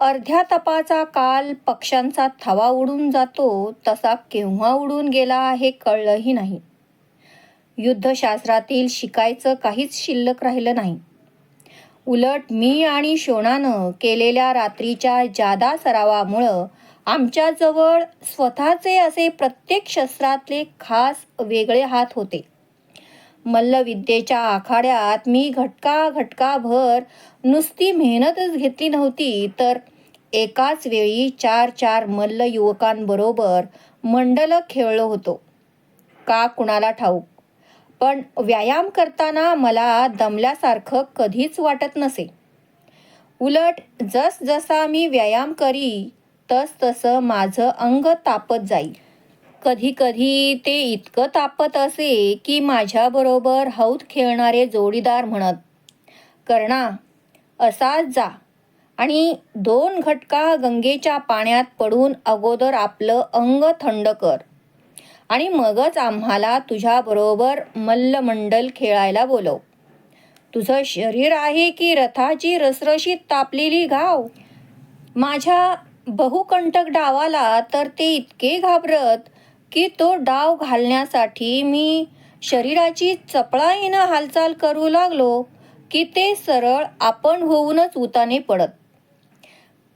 अर्ध्या तपाचा काल पक्ष्यांचा थवा उडून जातो तसा केव्हा उडून गेला हे कळलंही नाही. युद्धशास्त्रातील शिकायचं काहीच शिल्लक राहिलं नाही. उलट मी आणि शोणानं केलेल्या रात्रीच्या जादा सरावामुळं आमच्याजवळ स्वतःचे असे प्रत्येक शस्त्रातले खास वेगळे हात होते. मल्लविद्येच्या आखाड्यात मी घटका घटकाभर नुसती मेहनतच घेतली नव्हती. तर एकाच वेळी चार चार मल्ल युवकांबरोबर मंडल खेळलो होतो. का कुणाला ठाऊक? पण व्यायाम करताना मला दमल्यासारखं कधीच वाटत नसे. उलट जसजसा मी व्यायाम करी तस तसं माझं अंग तापत जाईल कधी कधी ते इतकं तापत असे की माझ्याबरोबर हौद खेळणारे जोडीदार म्हणत कर्णा असाच जा. आणि दोन घटका गंगेच्या पाण्यात पडून अगोदर आपलं अंग थंड कर. आणि मगच आम्हाला तुझ्याबरोबर मल्लमंडल खेळायला बोलव. तुझं शरीर आहे की रथाची रसरशीत तापलेली घाव? माझ्या बहुकंटक डावाला तर ते इतके घाबरत की तो डाव घालण्यासाठी मी शरीराची चपळाईनं हालचाल करू लागलो की ते सरळ आपण होऊनच उताने पडत.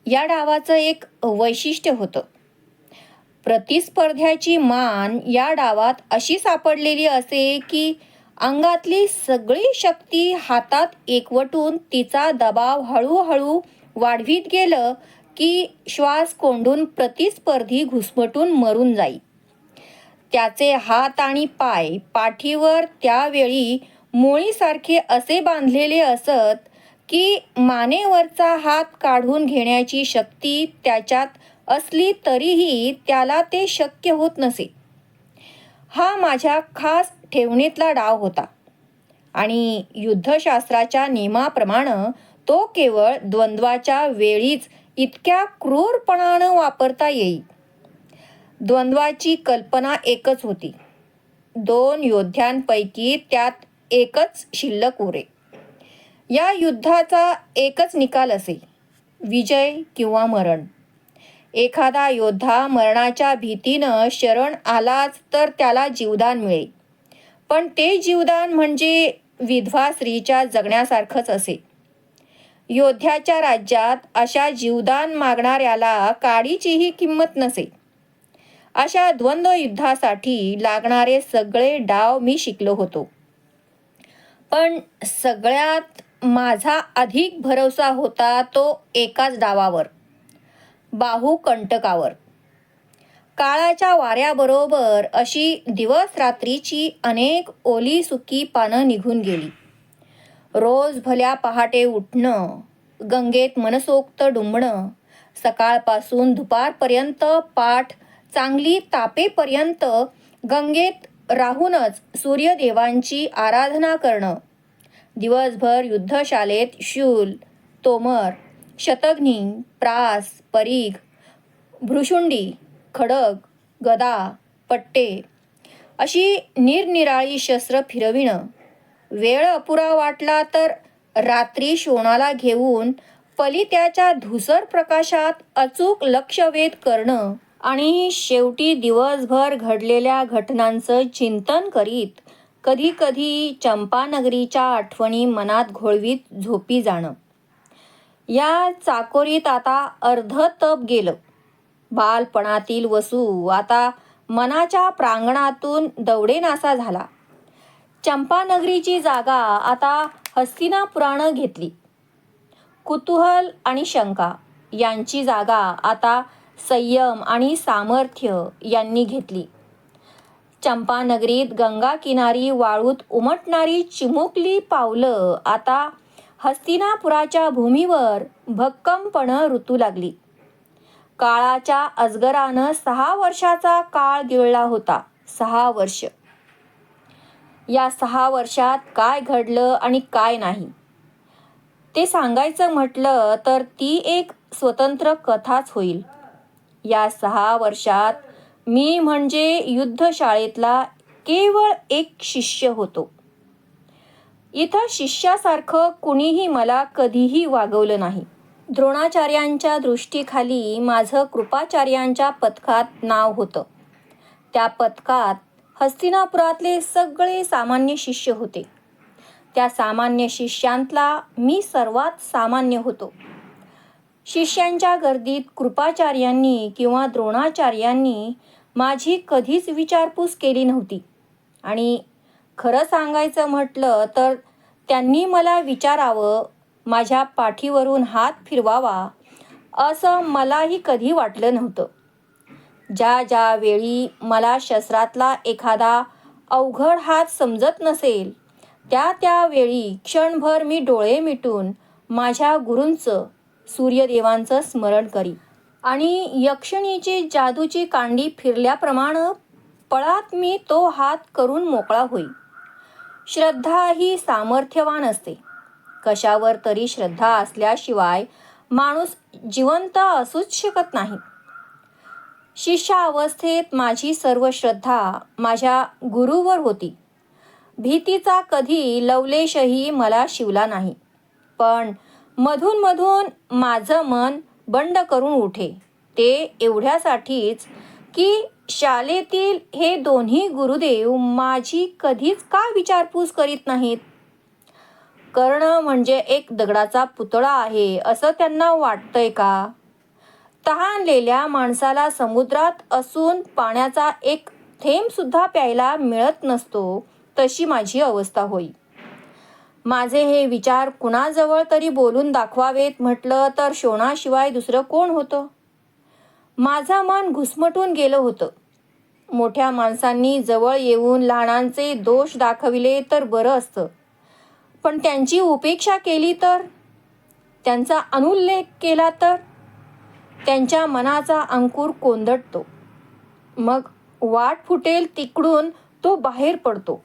या डावाचं एक वैशिष्ट्य होतं. प्रतिस्पर्ध्याची मान या डावात अशी सापडलेली असे की अंगातली सगळी शक्ती हातात एकवटून तिचा दबाव हळूहळू वाढवीत गेलं की श्वास कोंडून प्रतिस्पर्धी घुसमटून मरून जाई. त्याचे हात आणि पाय पाठीवर त्यावेळी मोळीसारखे असे बांधलेले असत की मानेवरचा हात काढून घेण्याची शक्ती त्याच्यात असली तरीही त्याला ते शक्य होत नसे. हा माझ्या खास ठेवणीतला डाव होता आणि युद्धशास्त्राच्या नियमाप्रमाणे तो केवळ द्वंद्वाच्या वेळीच इतक्या क्रूरपणानं वापरता येईल द्वंद्वाची कल्पना एकच होती. दोन योद्ध्यांपैकी त्यात एकच शिल्लक उरे. या युद्धाचा एकच निकाल असे विजय किंवा मरण. एखादा योद्धा मरणाच्या भीतीनं शरण आलाच तर त्याला जीवदान मिळे पण ते जीवदान म्हणजे विधवा स्त्रीच्या जगण्यासारखंच असे. योद्ध्याच्या राज्यात अशा जीवदान मागणाऱ्याला काडीचीही किंमत नसे. अशा द्वंद्व युद्धासाठी लागणारे सगळे डाव मी शिकलो होतो. पण सगळ्यात माझा अधिक भरोसा होता तो एकाच डावावर बाहू कंटकावर. काळाच्या वाऱ्याबरोबर अशी दिवस रात्रीची अनेक ओली सुकी पानं निघून गेली. रोज भल्या पहाटे उठणं गंगेत मनसोक्त डुंबणं सकाळपासून दुपारपर्यंत पाठ चांगली तापेपर्यंत गंगेत राहूनच सूर्यदेवांची आराधना करणं. दिवसभर युद्धशालेत शूल तोमर शतघ्नी प्रास परीघ भ्रुशुंडी खडग गदा पट्टे अशी निरनिराळी शस्त्र फिरविणं. वेळ अपुरा वाटला तर रात्री शोणाला घेऊन पलित्याच्या धुसर प्रकाशात अचूक लक्षवेध करणं. आणि शेवटी दिवसभर घडलेल्या घटनांचं चिंतन करीत कधी कधी चंपानगरीच्या आठवणी मनात घोळवीत झोपी जाणं. या चाकोरीत आता अर्ध तप गेलं. बालपणातील वसू आता मनाच्या प्रांगणातून दौडेनासा झाला. चंपानगरीची जागा आता हस्तिनापुराणं घेतली. कुतूहल आणि शंका यांची जागा आता संयम आणि सामर्थ्य यांनी घेतली. चंपानगरीत गंगा किनारी वाळूत उमटणारी चिमुकली पावलं आता हस्तिनापुराच्या भूमीवर भक्कमपणं ऋतू लागली. काळाच्या अजगरानं सहा वर्षाचा काळ गिळला होता. सहा वर्ष. या सहा वर्षात काय घडलं आणि काय नाही? ते सांगायचं म्हटलं तर ती एक स्वतंत्र कथाच होईल. या सहा वर्षात मी म्हणजे युद्धशाळेतला केवळ एक शिष्य होतो. इथं शिष्यासारखं कुणीही मला कधीही वागवलं नाही. द्रोणाचार्यांच्या दृष्टीखाली माझं कृपाचार्यांच्या पथकात नाव होतं. त्या पथकात हस्तिनापुरातले सगळे सामान्य शिष्य होते. त्या सामान्य शिष्यांतला मी सर्वात सामान्य होतो. शिष्यांच्या गर्दीत कृपाचार्यांनी किंवा द्रोणाचार्यांनी माझी कधीच विचारपूस केली नव्हती. आणि खरं सांगायचं म्हटलं तर त्यांनी मला विचारावं माझ्या पाठीवरून हात फिरवावा असं मलाही कधी वाटलं नव्हतं. ज्या ज्या वेळी मला शस्त्रातला एखादा अवघड हात समजत नसेल त्या त्यावेळी क्षणभर मी डोळे मिटून माझ्या गुरूंचं सूर्यदेवांचं स्मरण करी. आणि यक्षिणीची जादूची कांडी फिरल्याप्रमाणे पळात मी तो हात करून मोकळा होई. श्रद्धा ही सामर्थ्यवान असते. कशावर तरी श्रद्धा असल्याशिवाय माणूस जिवंत असूच शकत नाही. शिष्यावस्थेत माझी सर्व श्रद्धा माझ्या गुरुवर होती. भीतीचा कधी लवलेशही मला शिवला नाही. पण मधून मधून माझं मन बंड करून उठे. ते एवढ्यासाठीच की शाळेतील हे दोन्ही गुरुदेव माझी कधीच का विचारपूस करीत नाहीत? कर्ण म्हणजे एक दगडाचा पुतळा आहे असं त्यांना वाटतंय का? तहानलेल्या माणसाला समुद्रात असून पाण्याचा एक थेंबसुद्धा प्यायला मिळत नसतो तशी माझी अवस्था होई. माझे हे विचार कुणाजवळ तरी बोलून दाखवावेत म्हटलं तर शोणाशिवाय दुसरं कोण होतं? माझा मन घुसमटून गेलं होतं. मोठ्या माणसांनी जवळ येऊन लहानांचे दोष दाखविले तर बरं असतं. पण त्यांची उपेक्षा केली तर? त्यांचा अनुल्लेख केला तर? त्यांच्या मनाचा अंकुर कोंदटतो. मग वाट फुटेल तिकडून तो बाहेर पडतो.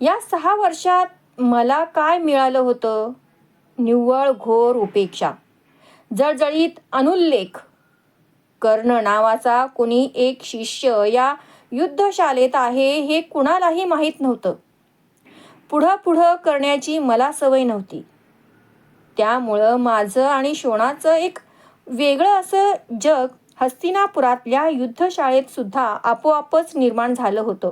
या सहा वर्षात मला काय मिळालं होतं? निव्वळ घोर उपेक्षा. जळजळीत अनुल्लेख. कर्ण नावाचा कुणी एक शिष्य या युद्धशालेत आहे हे कुणालाही माहीत नव्हतं. पुढं पुढं करण्याची मला सवय नव्हती. त्यामुळं माझं आणि शोणाचं एक वेगळं असं जग हस्तिनापुरातल्या युद्धशाळेत सुद्धा आपोआपच निर्माण झालं होतं.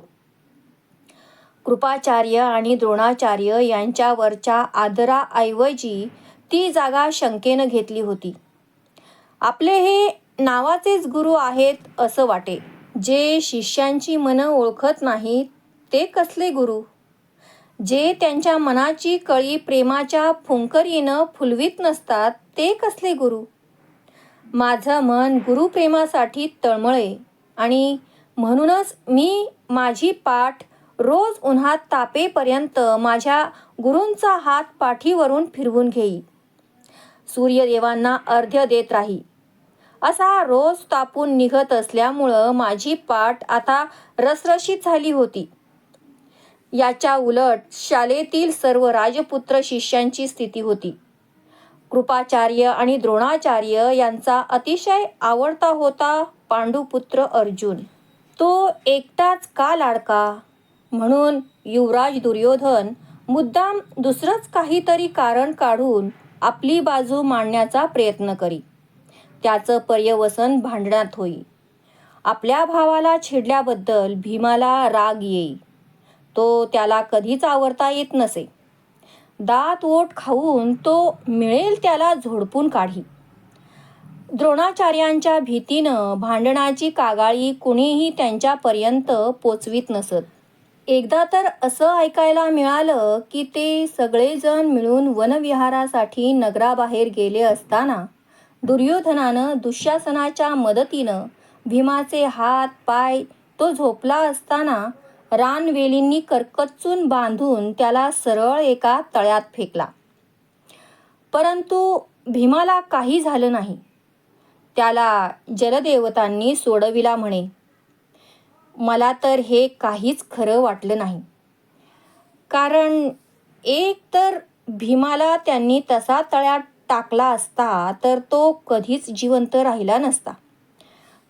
कृपाचार्य आणि द्रोणाचार्य यांच्यावरच्या आदराऐवजी ती जागा शंकेनं घेतली होती. आपले हे नावाचेच गुरु आहेत असं वाटे. जे शिष्यांची मनं ओळखत नाहीत ते कसले गुरु? जे त्यांच्या मनाची कळी प्रेमाच्या फुंकरीनं फुलवीत नसतात ते कसले गुरु? माझं मन गुरुप्रेमासाठी तळमळे आणि म्हणूनच मी माझी पाठ रोज उन्हात तापेपर्यंत माझ्या गुरूंचा हात पाठीवरून फिरवून घेई. सूर्यदेवांना अर्ध्य देत राही. असा रोज तापून निघत असल्यामुळं माझी पाठ आता रसरशीत झाली होती. याच्या उलट शालेतील सर्व राजपुत्र शिष्यांची स्थिती होती. कृपाचार्य आणि द्रोणाचार्य यांचा अतिशय आवडता होता पांडुपुत्र अर्जुन. तो एकटाच का लाडका? म्हणून युवराज दुर्योधन मुद्दाम दुसरंच काहीतरी कारण काढून आपली बाजू मांडण्याचा प्रयत्न करी. त्याचं पर्यवसन भांडणात होई. आपल्या भावाला छेडल्याबद्दल भीमाला राग येई. तो त्याला कधीच आवरता येत नसे. दात ओट खाऊन तो मिळेल त्याला झोडपून काढी. द्रोणाचार्यांच्या भीतीनं भांडणाची कागाळी कुणीही त्यांच्यापर्यंत पोचवीत नसत. एकदा तर असं ऐकायला मिळालं की ते सगळेजण मिळून वनविहारासाठी नगराबाहेर गेले असताना दुर्योधनानं दुःशासनाच्या मदतीनं भीमाचे हात पाय तो झोपला असताना रानवेलींनी करकच्चून बांधून त्याला सरळ एका तळ्यात फेकला. परंतु भीमाला काही झालं नाही. त्याला जलदेवतांनी सोडविला म्हणे. मला तर हे काहीच खरं वाटलं नाही. कारण एक तर भीमाला त्यांनी तसा तळ्यात टाकला असता तर तो कधीच जिवंत राहिला नसता.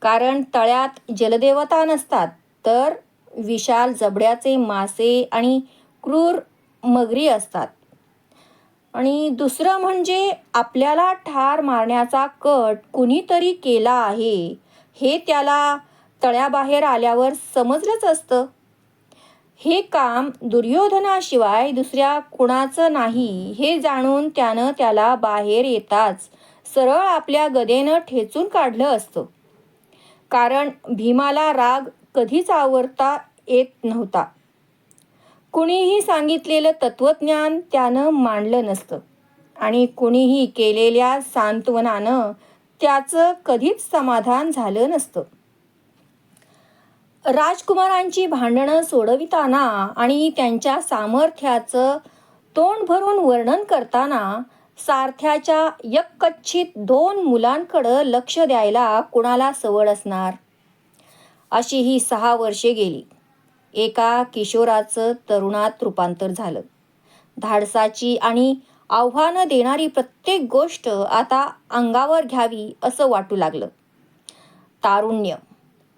कारण तळ्यात जलदेवता नसतात तर विशाल जबड्याचे मासे आणि क्रूर मगरी असतात. आणि दुसरं म्हणजे आपल्याला ठार मारण्याचा कट कुणीतरी केला आहे हे त्याला तळ्याबाहेर आल्यावर समजलंच असतं. हे काम दुर्योधनाशिवाय दुसऱ्या कुणाचं नाही हे जाणून त्यानं त्याला बाहेर येताच सरळ आपल्या गदेनं ठेचून काढलं असतं. कारण भीमाला राग कधीच आवरता येत नव्हता. कुणीही सांगितलेलं तत्वज्ञान त्यानं मांडलं नसतं आणि कुणीही केलेल्या सांत्वनानं त्याचं कधीच समाधान झालं नसतं. राजकुमारांची भांडणं सोडविताना आणि त्यांच्या सामर्थ्याचं तोंड भरून वर्णन करताना सारथ्याच्या यक्कच्छित दोन मुलांकडं लक्ष द्यायला कुणाला सवड असणार? अशी ही सहा वर्षे गेली. एका किशोराचं तरुणात रूपांतर झालं. धाडसाची आणि आव्हानं देणारी प्रत्येक गोष्ट आता अंगावर घ्यावी असं वाटू लागलं. तारुण्य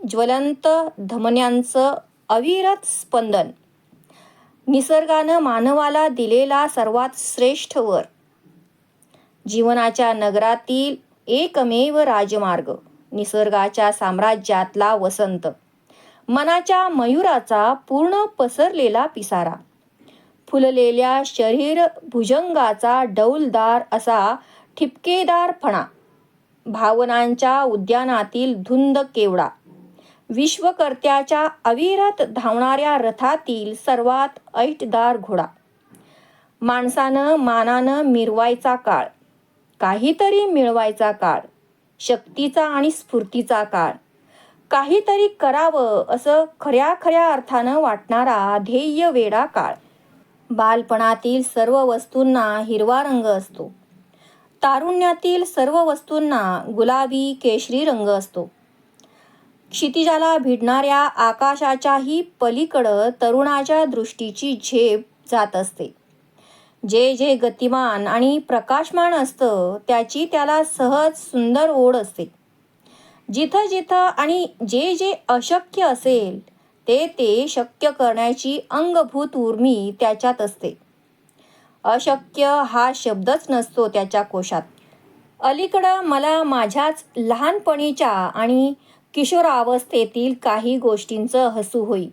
ज्वलंत धमन्यांचं अविरत स्पंदन. निसर्गानं मानवाला दिलेला सर्वात श्रेष्ठ वर. जीवनाच्या नगरातील एकमेव राजमार्ग निसर्गाच्या साम्राज्यातला वसंत. मनाच्या मयुराचा पूर्ण पसरलेला पिसारा. फुललेल्या शरीर भुजंगाचा डौलदार असा ठिपकेदारपणा. भावनांच्या उद्यानातील धुंद केवडा. विश्वकर्त्याच्या अविरत धावणाऱ्या रथातील सर्वात ऐटदार घोडा. माणसानं मानानं मिरवायचा काळ काहीतरी मिळवायचा काळ शक्तीचा आणि स्फूर्तीचा काळ. काहीतरी करावं असं खऱ्या खऱ्या अर्थानं वाटणारा ध्येय वेडा काळ. बालपणातील सर्व वस्तूंना हिरवा रंग असतो. तारुण्यातील सर्व वस्तूंना गुलाबी केशरी रंग असतो. क्षितिजाला भिडणाऱ्या आकाशाच्याही पलीकडं तरुणाच्या दृष्टीची झेप जात असते. जे जे गतिमान आणि प्रकाशमान असतं त्याची त्याला सहज सुंदर ओढ असते. जिथं जिथं आणि जे जे अशक्य असेल ते ते शक्य करण्याची अंगभूत उर्मी त्याच्यात असते. अशक्य हा शब्दच नसतो त्याच्या कोशात. अलीकडं मला माझ्याच लहानपणीच्या आणि किशोरावस्थेतील काही गोष्टींचं हसू होई.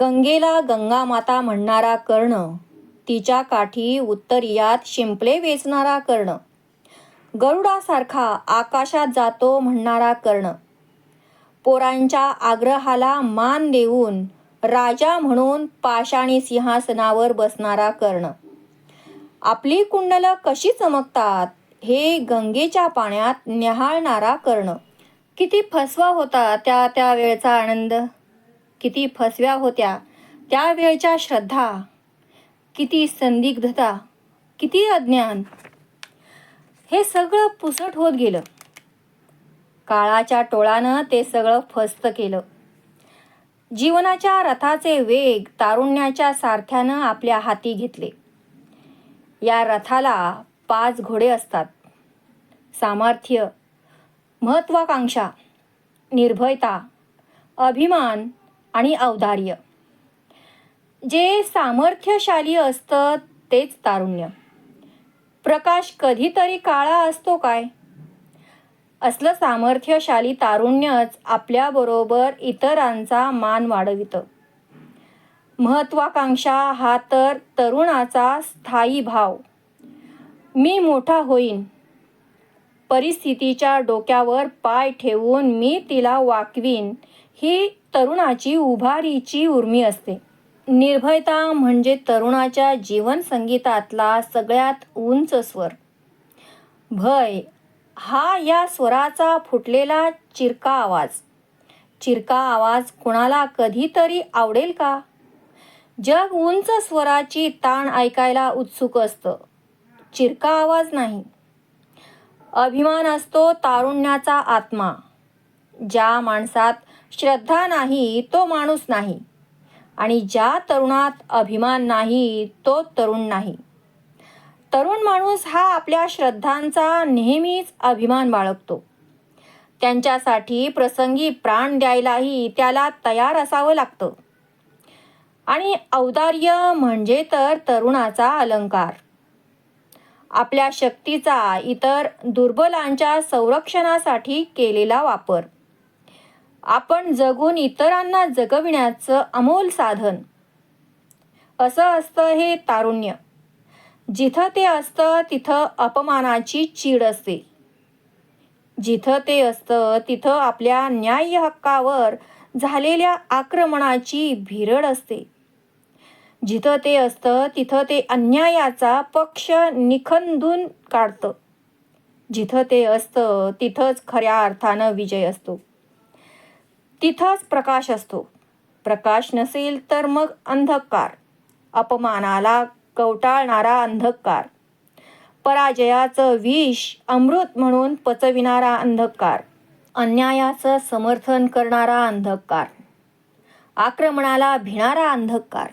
गंगेला गंगामाता म्हणणारा कर्ण तिच्या काठी उत्तरियात शिंपले वेचणारा कर्ण गरुडासारखा आकाशात जातो म्हणणारा कर्ण पोरांच्या आग्रहाला मान देऊन राजा म्हणून पाषाणी सिंहासनावर बसणारा कर्ण. आपली कुंडलं कशी चमकतात हे गंगेच्या पाण्यात न्याहाळणारा कर्ण. किती फसवा होता त्या त्या वेळचा आनंद? किती फसव्या होत्या त्या वेळच्या श्रद्धा? किती संदिग्धता? किती अज्ञान? हे सगळं पुसट होत गेलं. काळाच्या टोळानं ते सगळं फस्त केलं. जीवनाच्या रथाचे वेग तारुण्याच्या सारथ्यानं आपल्या हाती घेतले. या रथाला पाच घोडे असतात. सामर्थ्य महत्त्वाकांक्षा निर्भयता अभिमान आणि औदार्य. जे सामर्थ्यशाली असतं तेच तारुण्य. प्रकाश कधीतरी काळा असतो काय? असलं सामर्थ्यशाली तारुण्यच आपल्याबरोबर इतरांचा मान वाढवितं. महत्वाकांक्षा हा तर तरुणाचा स्थायी भाव. मी मोठा होईन परिस्थितीच्या डोक्यावर पाय ठेवून मी तिला वाकवीन. ही तरुणाची उभारीची उर्मी असते. निर्भयता म्हणजे तरुणाच्या जीवन संगीतातला सगळ्यात उंच स्वर. भय हा या स्वराचा फुटलेला चिरका आवाज. चिरका आवाज कुणाला कधीतरी आवडेल का? जग उंच स्वराची ताण ऐकायला उत्सुक असतं. चिरका आवाज नाही. अभिमान असतो तारुण्याचा आत्मा. ज्या माणसात श्रद्धा नाही तो माणूस नाही. आणि ज्या तरुणात अभिमान नाही तो तरुण नाही. तरुण माणूस हा आपल्या श्रद्धांचा नेहमीच अभिमान बाळगतो. त्यांच्यासाठी प्रसंगी प्राण द्यायलाही त्याला तयार असावं लागतं. आणि औदार्य म्हणजे तर तरुणाचा अलंकार. आपल्या शक्तीचा इतर दुर्बलांच्या संरक्षणासाठी केलेला वापर. आपण जगून इतरांना जगविण्याचं अमोल साधन. असं असतं हे तारुण्य. जिथं ते असतं तिथं अपमानाची चीड असते. जिथं ते असतं तिथं आपल्या न्याय्य हक्कावर झालेल्या आक्रमणाची भिरड असते. जिथं ते असतं तिथं ते अन्यायाचा पक्ष निखंदून काढतं. जिथं ते असतं तिथंच खऱ्या अर्थानं विजय असतो. तिथंच प्रकाश असतो. प्रकाश नसेल तर मग अंधकार. अपमानाला कवटाळणारा अंधकार. पराजयाचं विष अमृत म्हणून पचविणारा अंधकार. अन्यायाचं समर्थन करणारा अंधकार. आक्रमणाला भिणारा अंधकार.